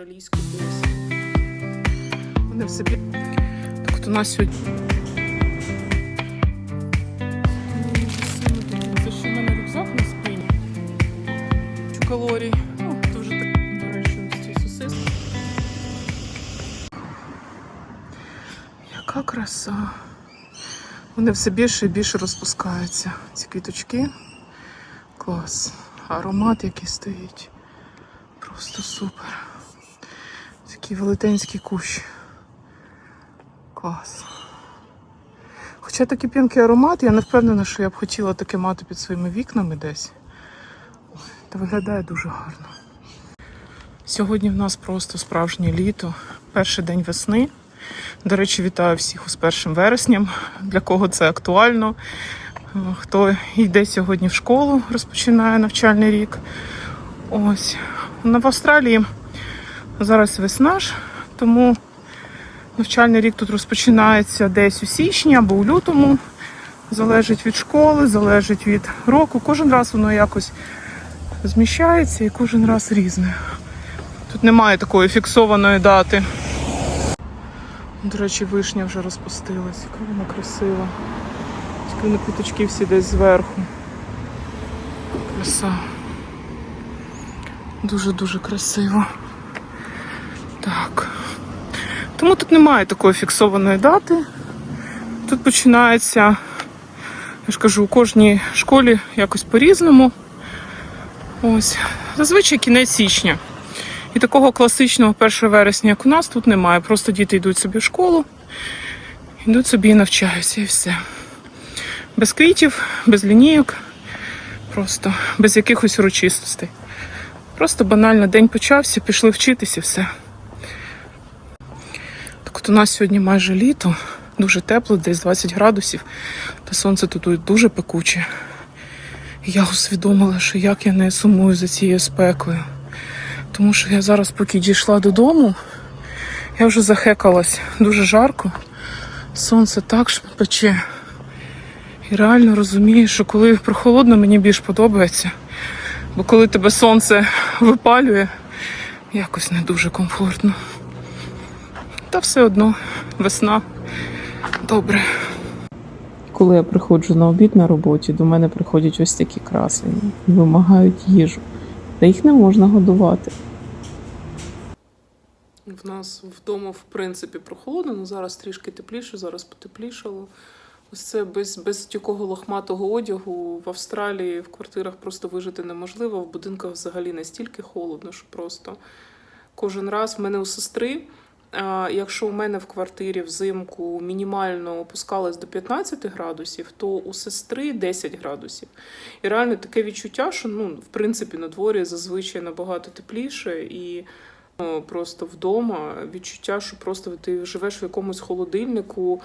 австралійську пенсію. Вони в собі. Так от у нас сьогодні. Це ще в мене рюкзак на спині. Чу калорій. Дуже так, до речі, ці сосиски. Яка краса. Вони все більше і більше розпускаються. Ці квіточки. Клас. Аромат, який стоїть. Просто супер. Такий велетенський кущ. Клас. Хоча такий п'янкий аромат, я не впевнена, що я б хотіла таке мати під своїми вікнами десь. Та виглядає дуже гарно. Сьогодні в нас просто справжнє літо, перший день весни. До речі, вітаю всіх з першим вересням. Для кого це актуально. Хто йде сьогодні в школу, розпочинає навчальний рік. Ось. В Австралії зараз весна ж, тому навчальний рік тут розпочинається десь у січні або у лютому. Залежить від школи, залежить від року. Кожен раз воно якось зміщається і кожен раз різне. Тут немає такої фіксованої дати. До речі, вишня вже розпустилась, яка вона красива. Тільки на квіточки всі десь зверху. Краса. Дуже-дуже красиво. Так. Тому тут немає такої фіксованої дати. Тут починається, я ж кажу, у кожній школі якось по-різному. Ось. Зазвичай кінець січня. І такого класичного 1 вересня, як у нас, тут немає. Просто діти йдуть собі в школу, йдуть собі і навчаються, і все. Без квітів, без лінійок, просто без якихось урочистостей. Просто банально день почався, пішли вчитися і все. У нас сьогодні майже літо, дуже тепло, десь 20 градусів, та сонце тут дуже пекуче. Я усвідомила, що як я не сумую за цією спекою. Тому що я зараз, поки дійшла додому, я вже захекалась дуже жарко. Сонце так пече. І реально розумію, що коли прохолодно, мені більш подобається. Бо коли тебе сонце випалює, якось не дуже комфортно. Та все одно весна. Добре. Коли я приходжу на обід на роботі, до мене приходять ось такі красені і вимагають їжу. Та їх не можна годувати. В нас вдома, в принципі, прохолодно, але зараз трішки тепліше, зараз потеплішало. Ось це без, без такого лохматого одягу в Австралії в квартирах просто вижити неможливо. В будинках взагалі настільки холодно, що просто кожен раз в мене у сестри. Якщо у мене в квартирі взимку мінімально опускалось до 15 градусів, то у сестри 10 градусів. І реально таке відчуття, що ну, в принципі на дворі зазвичай набагато тепліше і просто вдома відчуття, що просто ти живеш в якомусь холодильнику,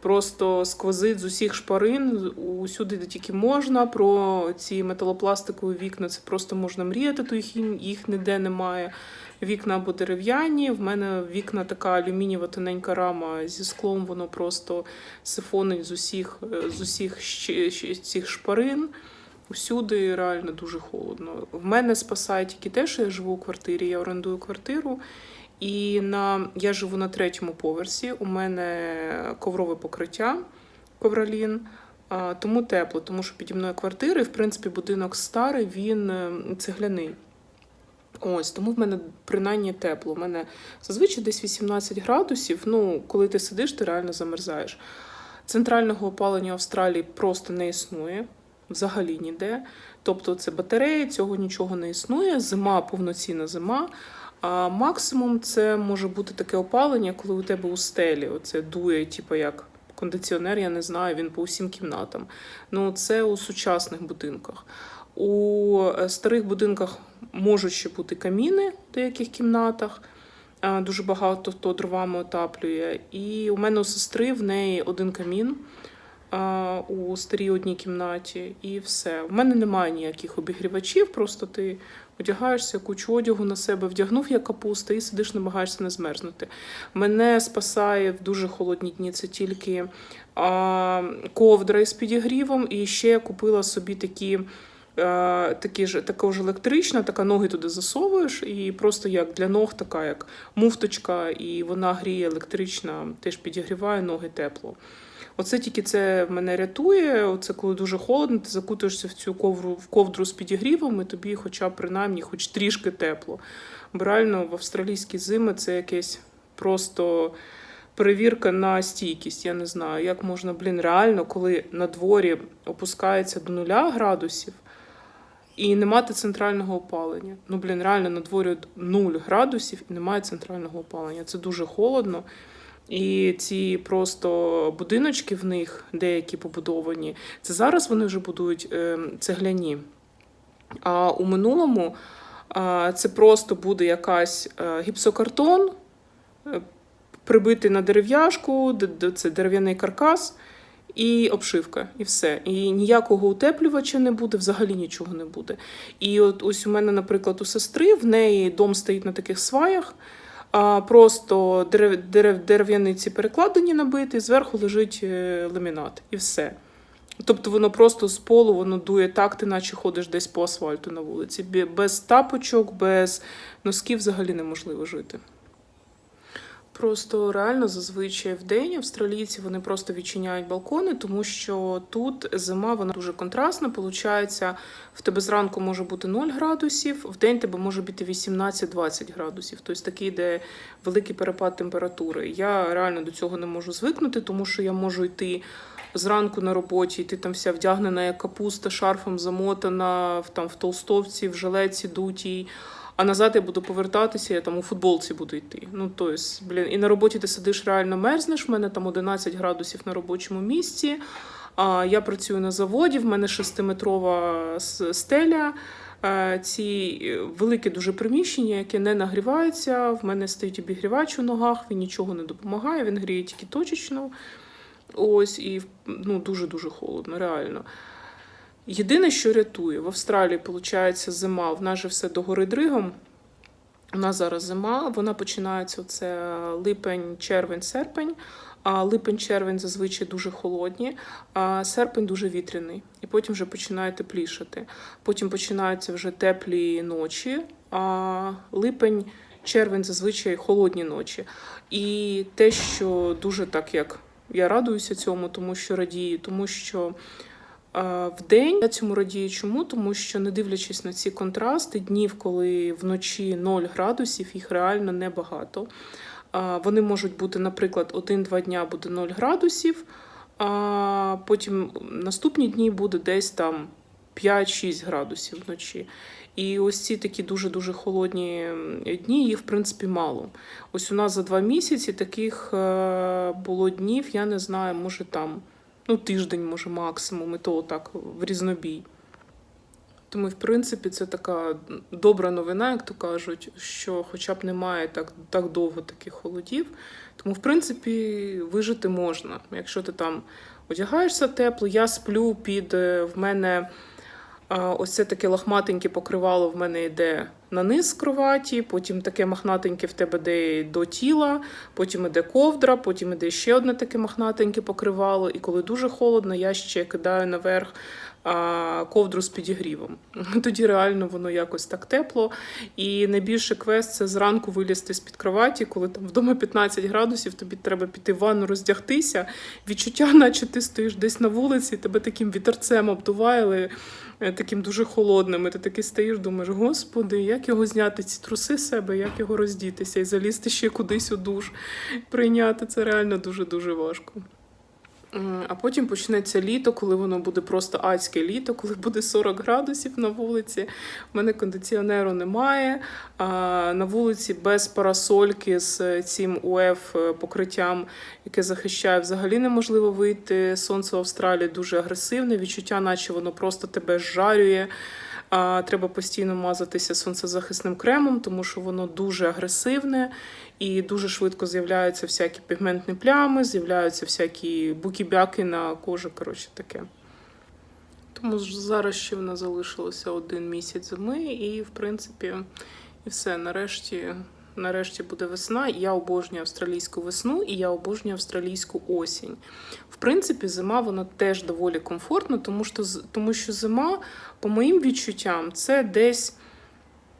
просто сквозить з усіх шпарин, усюди, де тільки можна. Про ці металопластикові вікна це просто можна мріяти, то їх, їх ніде немає. Вікна або дерев'яні. В мене вікна така алюмінієва тоненька рама зі склом, воно просто сифонить з усіх, е, з усіх цих шпарин. Усюди реально дуже холодно. В мене спасає тільки те, що я живу у квартирі, я орендую квартиру. І на я живу на третьому поверсі. У мене коврове покриття, ковролін. Тому тепло, тому що піді мною квартира, і в принципі будинок старий, він е, цегляний. Ось, тому в мене принаймні тепло. У мене зазвичай десь 18 градусів. Ну, коли ти сидиш, ти реально замерзаєш. Центрального опалення Австралії просто не існує, взагалі ніде. Тобто це батареї, цього нічого не існує. Зима, повноцінна зима. А максимум це може бути таке опалення, коли у тебе у стелі оце дує, типу як кондиціонер, я не знаю, він по усім кімнатам. Ну, це у сучасних будинках. У е, старих будинках можуть ще бути каміни в деяких кімнатах. Е, Дуже багато хто дровами отаплює. І у мене у сестри в неї один камін у старій одній кімнаті, і все. У мене немає ніяких обігрівачів, просто ти одягаєшся, кучу одягу на себе, вдягнув як капуста і сидиш, намагаєшся не змерзнути. Мене спасає в дуже холодні дні це тільки а, ковдра із підігрівом, і ще я купила собі такі такі ж, така ж електрична, така ноги туди засовуєш, і просто як для ног, така як муфточка, і вона гріє електрична, теж підігріває ноги тепло. Оце тільки це мене рятує. Оце коли дуже холодно, ти закутуєшся в цю ковру в ковдру з підігрівом, і тобі, хоча принаймні, хоч трішки тепло. Бо реально в австралійські зими це якесь просто перевірка на стійкість. Я не знаю, як можна, блін, реально, коли на дворі опускається до нуля градусів і не мати центрального опалення. Ну, блін, реально на дворі 0 градусів і немає центрального опалення. Це дуже холодно. І ці просто будиночки в них, деякі побудовані, це зараз вони вже будують е, цегляні. А у минулому це просто буде якась е, гіпсокартон, е, прибитий на дерев'яшку, це дерев'яний каркас і обшивка, і все. І ніякого утеплювача не буде, взагалі нічого не буде. І от ось у мене, наприклад, у сестри в неї дом стоїть на таких сваях. Просто дерев, дерев, дерев'яниці перекладені набиті, зверху лежить е, ламінат, і все. Тобто воно просто з полу воно дує так, ти наче ходиш десь по асфальту на вулиці. Без тапочок, без носків взагалі неможливо жити. Просто реально зазвичай в день австралійці вони просто відчиняють балкони, тому що тут зима вона дуже контрастна. Получається, в тебе зранку може бути 0 градусів, в день тебе може бути 18-20 градусів. Тобто такий йде великий перепад температури. Я реально до цього не можу звикнути, тому що я можу йти зранку на роботі, і ти там вся вдягнена як капуста, шарфом замотана, в, там, в толстовці, в жилеці дутій. А назад я буду повертатися, я там у футболці буду йти. Ну, то есть, блін, і на роботі ти сидиш реально мерзнеш. В мене там 11 градусів на робочому місці. А я працюю на заводі, в мене шестиметрова стеля. Е, Ці е, великі дуже приміщення, яке не нагрівається. В мене стоїть обігрівач у ногах, він нічого не допомагає, він гріє тільки точечно. Ось, і ну, дуже-дуже холодно, реально. Єдине, що рятує, в Австралії, виходить, зима, в нас же все догори дригом. У нас зараз зима, вона починається це липень, червень, серпень. А липень, червень зазвичай дуже холодні, а серпень дуже вітряний. І потім вже починає теплішати. Потім починаються вже теплі ночі, а липень, червень зазвичай холодні ночі. І те, що дуже так як я радуюся цьому, тому що радію, тому що в день я цьому радію. Чому? Тому що, не дивлячись на ці контрасти, днів, коли вночі 0 градусів, їх реально небагато. Вони можуть бути, наприклад, 1-2 дня буде 0 градусів, а потім наступні дні буде десь там 5-6 градусів вночі. І ось ці такі дуже-дуже холодні дні, їх в принципі мало. Ось у нас за два місяці таких е, було днів, я не знаю, може там ну, тиждень, може, максимум, і то так в різнобій. Тому, в принципі, це така добра новина, як то кажуть, що хоча б немає так, так довго таких холодів. Тому, в принципі, вижити можна. Якщо ти там одягаєшся тепло, я сплю під е, в мене. Ось це таке лохматеньке покривало в мене йде на низ кроваті, потім таке мохнатеньке в тебе йде до тіла, потім іде ковдра, потім іде ще одне таке мохнатеньке покривало. І коли дуже холодно, я ще кидаю наверх ковдру з підігрівом. Тоді реально воно якось так тепло. І найбільше квест це зранку вилізти з-під кроваті, коли там вдома 15 градусів, тобі треба піти в ванну роздягтися. Відчуття, наче ти стоїш десь на вулиці, тебе таким вітерцем обдуває, е, таким дуже холодним. І ти такий стоїш, думаєш, господи, як його зняти, ці труси себе, як його роздітися і залізти ще кудись у душ. Прийняти це реально дуже-дуже важко. А потім почнеться літо, коли воно буде просто адське літо, коли буде 40 градусів на вулиці. У мене кондиціонеру немає. А на вулиці без парасольки з цим УФ покриттям, яке захищає, взагалі неможливо вийти. Сонце в Австралії дуже агресивне. Відчуття, наче воно просто тебе зжарює. А треба постійно мазатися сонцезахисним кремом, тому що воно дуже агресивне і дуже швидко з'являються всякі пігментні плями, з'являються всякі буки-бяки на кожу, Коротше, таке. Тому зараз ще в нас залишилося один місяць зими, і, в принципі, і все. Нарешті Нарешті буде весна. і Я обожнюю австралійську весну і я обожнюю австралійську осінь. В принципі, зима вона теж доволі комфортна, тому що, тому що зима, по моїм відчуттям, це десь,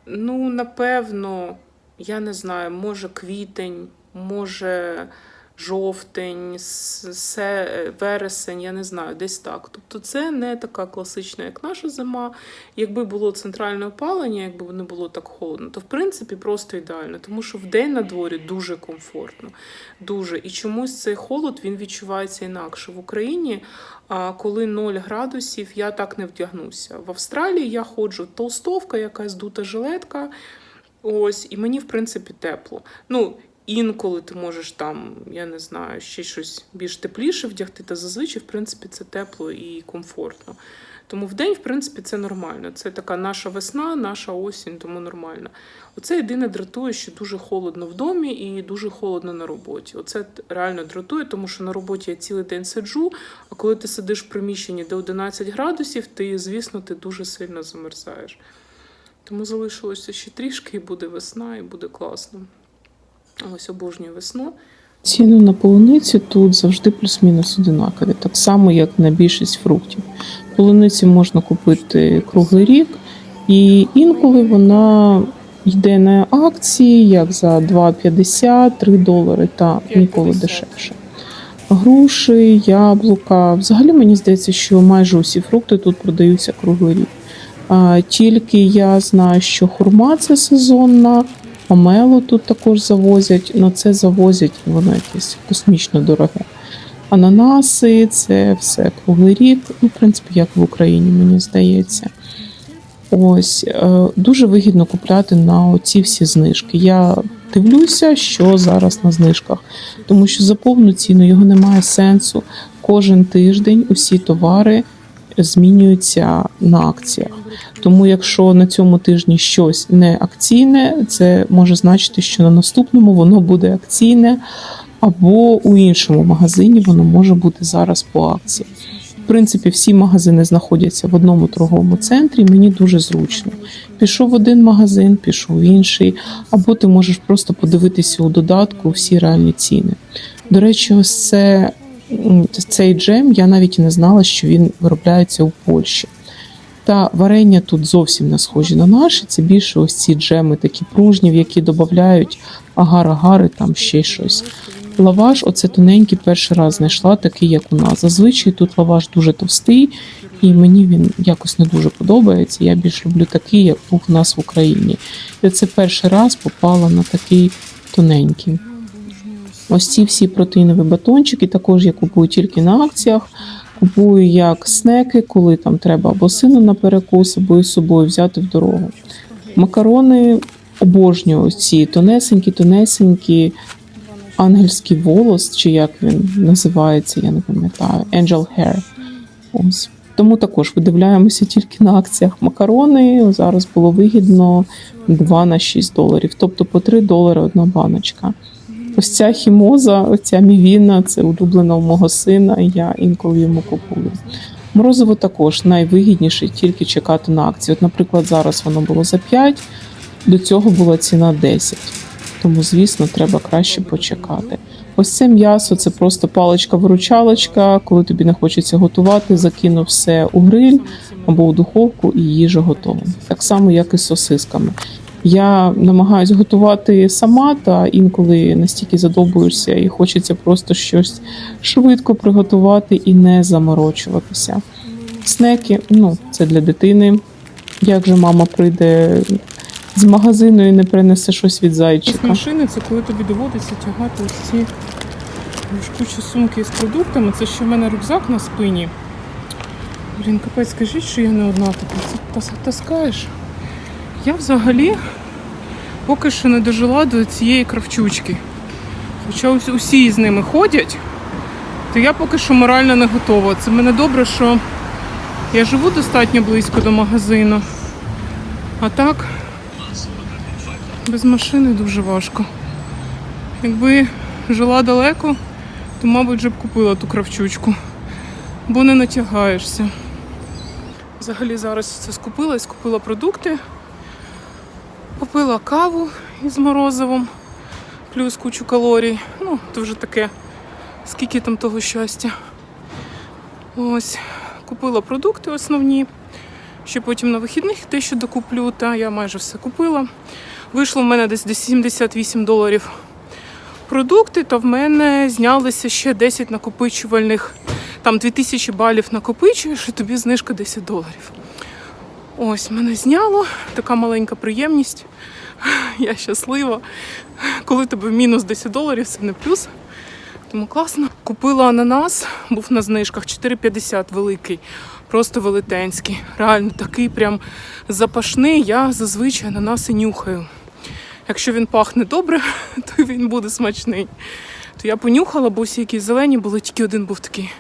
ну, напевно, я не знаю, може квітень, може жовтень, се- вересень, я не знаю, десь так. Тобто це не така класична, як наша зима. Якби було центральне опалення, якби не було так холодно, то в принципі просто ідеально, тому що вдень на дворі дуже комфортно. Дуже. І чомусь цей холод він відчувається інакше. В Україні, коли 0 градусів, я так не вдягнуся. В Австралії я ходжу толстовка, якась дута жилетка. Ось, і мені, в принципі, тепло. Ну, інколи ти можеш там, я не знаю, ще щось більш тепліше вдягти, та зазвичай, в принципі, це тепло і комфортно. Тому вдень, в принципі, це нормально. Це така наша весна, наша осінь, тому нормально. Оце єдине дратує, що дуже холодно в домі і дуже холодно на роботі. Оце реально дратує, тому що на роботі я цілий день сиджу, а коли ти сидиш в приміщенні, де 11 градусів, ти, звісно, ти дуже сильно замерзаєш. Тому залишилося ще трішки, і буде весна, і буде класно. Ось обожнюю весну. Ціни на полуниці тут завжди плюс-мінус одинакові, так само, як на більшість фруктів. Полуниці можна купити круглий рік, і інколи вона йде на акції, як за 2,50, 3 долари та ніколи дешевше. Груші, яблука. Взагалі мені здається, що майже усі фрукти тут продаються круглий рік. Тільки я знаю, що хурма це сезонна, помело тут також завозять, але це завозять воно якесь космічно дороге. Ананаси, це все круглий рік, ну, в принципі, як в Україні, мені здається. Ось е, дуже вигідно купляти на оці всі знижки. Я дивлюся, що зараз на знижках, тому що за повну ціну його немає сенсу. Кожен тиждень усі товари змінюються на акціях. Тому, якщо на цьому тижні щось не акційне, це може значити, що на наступному воно буде акційне, або у іншому магазині воно може бути зараз по акції. В принципі, всі магазини знаходяться в одному торговому центрі. Мені дуже зручно. Пішов в один магазин, пішов в інший, або ти можеш просто подивитися у додатку всі реальні ціни. До речі, ось це цей джем я навіть не знала, що він виробляється у Польщі. Та варення тут зовсім не схожі на наші. Це більше ось ці джеми, такі пружні, в які додають агар-агари, там ще щось. Лаваш, оце тоненький, перший раз знайшла, такий, як у нас. Зазвичай тут лаваш дуже товстий, і мені він якось не дуже подобається. Я більш люблю такий, як був у нас в Україні. І це перший раз попала на такий тоненький. Ось ці всі протеїнові батончики, також я купую тільки на акціях. Купую як снеки, коли там треба або сину на перекус, або із собою взяти в дорогу. Макарони обожнюю ці тонесенькі, тонесенькі, ангельський волос, чи як він називається, я не пам'ятаю. Angel Hair. Ось. Тому також видивляємося тільки на акціях макарони. Зараз було вигідно 2 на 6 доларів, тобто по 3 долари одна баночка. Ось ця хімоза, оця мівіна, це улюблена у мого сина, і я інколи йому купую. Морозиво також найвигідніше тільки чекати на акцію. От, наприклад, зараз воно було за 5, до цього була ціна 10. Тому, звісно, треба краще почекати. Ось це м'ясо це просто паличка-виручалочка. Коли тобі не хочеться готувати, закинув все у гриль або у духовку і їжа готова. Так само, як і з сосисками. Я намагаюсь готувати сама, та інколи настільки задовбуєшся і хочеться просто щось швидко приготувати і не заморочуватися. Снеки, ну, це для дитини. Як же мама прийде з магазину і не принесе щось від зайчика? машини це коли тобі доводиться тягати ось ці важкучі сумки з продуктами. Це ще в мене рюкзак на спині. Блін, капець, скажіть, що я не одна така. Це тас- таскаєш. Я взагалі поки що не дожила до цієї кравчучки. Хоча усі з ними ходять, то я поки що морально не готова. Це мене добре, що я живу достатньо близько до магазину. А так, без машини дуже важко. Якби жила далеко, то, мабуть, вже б купила ту кравчучку, бо не натягаєшся. Взагалі зараз це скупилась, купила продукти. Попила каву із морозивом, плюс кучу калорій. Ну, то вже таке. Скільки там того щастя. Ось, купила продукти основні. Ще потім на вихідних дещо докуплю, та я майже все купила. Вийшло в мене десь десь 78 доларів продукти, то в мене знялися ще 10 накопичувальних, там 2000 балів накопичуєш, і тобі знижка 10 доларів. Ось мене зняло, така маленька приємність. Я щаслива. Коли тебе мінус 10 доларів, це не плюс. Тому класно. Купила ананас, був на знижках 4,50 великий, просто велетенський. Реально такий прям запашний. Я зазвичай ананаси нюхаю. Якщо він пахне добре, то він буде смачний. То я понюхала, бо всі якісь зелені були, тільки один був такий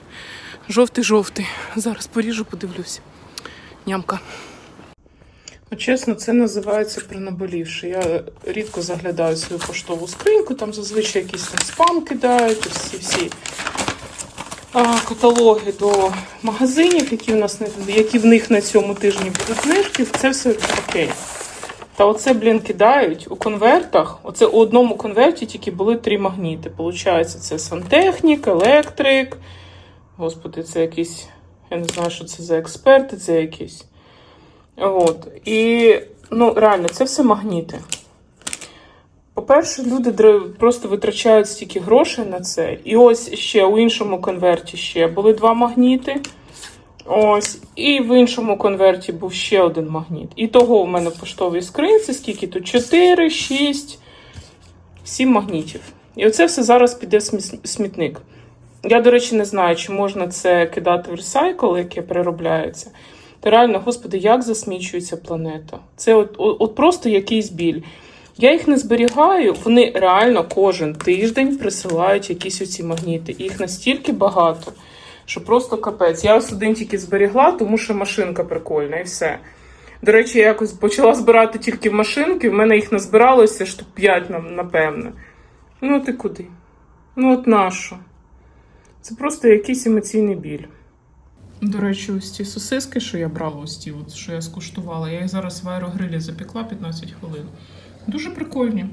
жовтий-жовтий. Зараз поріжу, подивлюсь. Нямка. Чесно, це називається принаболівши. Я рідко заглядаю свою поштову скриньку, там зазвичай якісь там спам кидають, всі всі а, каталоги до магазинів, які в нас які в них на цьому тижні будуть знижки. Це все окей. Та оце, блін, кидають у конвертах. Оце у одному конверті тільки були три магніти. Получається, це сантехнік, електрик. Господи, це якісь. Я не знаю, що це за експерти, це якісь. От. І ну, реально, це все магніти. По-перше, люди просто витрачають стільки грошей на це. І ось ще у іншому конверті ще були два магніти. Ось, і в іншому конверті був ще один магніт. І того у мене в поштовій скринці, скільки тут? 4, 6, 7 магнітів. І оце все зараз піде в смітник. Я, до речі, не знаю, чи можна це кидати в ресайкл, яке переробляється. Та реально, господи, як засмічується планета? Це от, от, от просто якийсь біль. Я їх не зберігаю, вони реально кожен тиждень присилають якісь оці магніти. Їх настільки багато, що просто капець. Я ось один тільки зберігла, тому що машинка прикольна і все. До речі, я якось почала збирати тільки машинки, в мене їх назбиралося штук 5, напевно. Ну, ти куди? Ну, от нащо? Це просто якийсь емоційний біль. До речі, ось ці сосиски, що я брала, ось ті, от, що я скуштувала, я їх зараз в аерогрилі запекла 15 хвилин. Дуже прикольні.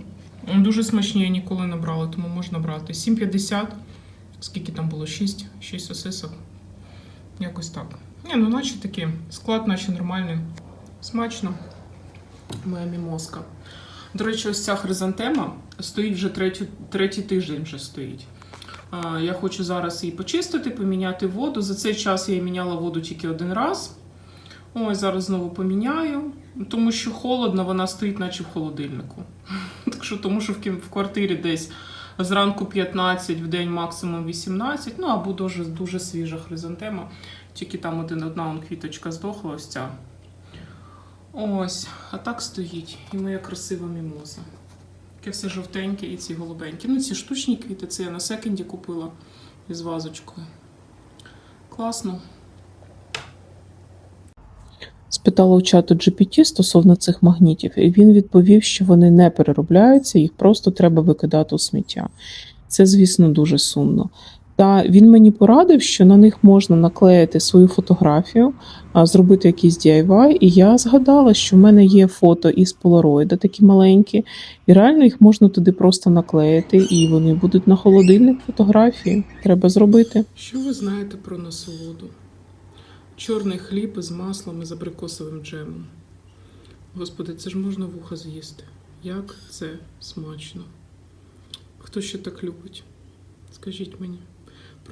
Дуже смачні, я ніколи не брала, тому можна брати. 7,50. Скільки там було? 6, 6 сосисок. Якось так. Ні, ну наче такі. Склад, наче нормальний. Смачно. Моя мімоска. До речі, ось ця хризантема стоїть вже третю, третій тиждень вже стоїть. Я хочу зараз її почистити, поміняти воду. За цей час я міняла воду тільки один раз. Ой, зараз знову поміняю. Тому що холодно, вона стоїть, наче в холодильнику. Так що, тому що в квартирі десь зранку 15, в день максимум 18. Ну або дуже, дуже свіжа хризантема. Тільки там один, одна квіточка здохла, ось ця. Ось, а так стоїть. І моя красива мімоза. Таке все жовтеньке і ці голубенькі. Ну, ці штучні квіти, це я на секонді купила із вазочкою. Класно. Спитала у чату GPT стосовно цих магнітів, і він відповів, що вони не переробляються, їх просто треба викидати у сміття. Це, звісно, дуже сумно. Та він мені порадив, що на них можна наклеїти свою фотографію, зробити якийсь DIY, і я згадала, що в мене є фото із полароїда, такі маленькі, і реально їх можна туди просто наклеїти, і вони будуть на холодильник фотографії. Треба зробити. Що ви знаєте про насолоду? Чорний хліб із маслом і абрикосовим джемом. Господи, це ж можна вуха з'їсти. Як це смачно. Хто ще так любить? Скажіть мені.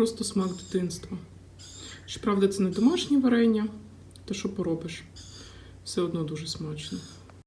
Просто смак дитинства. Щоправда, це не домашнє варення, то що поробиш? Все одно дуже смачно.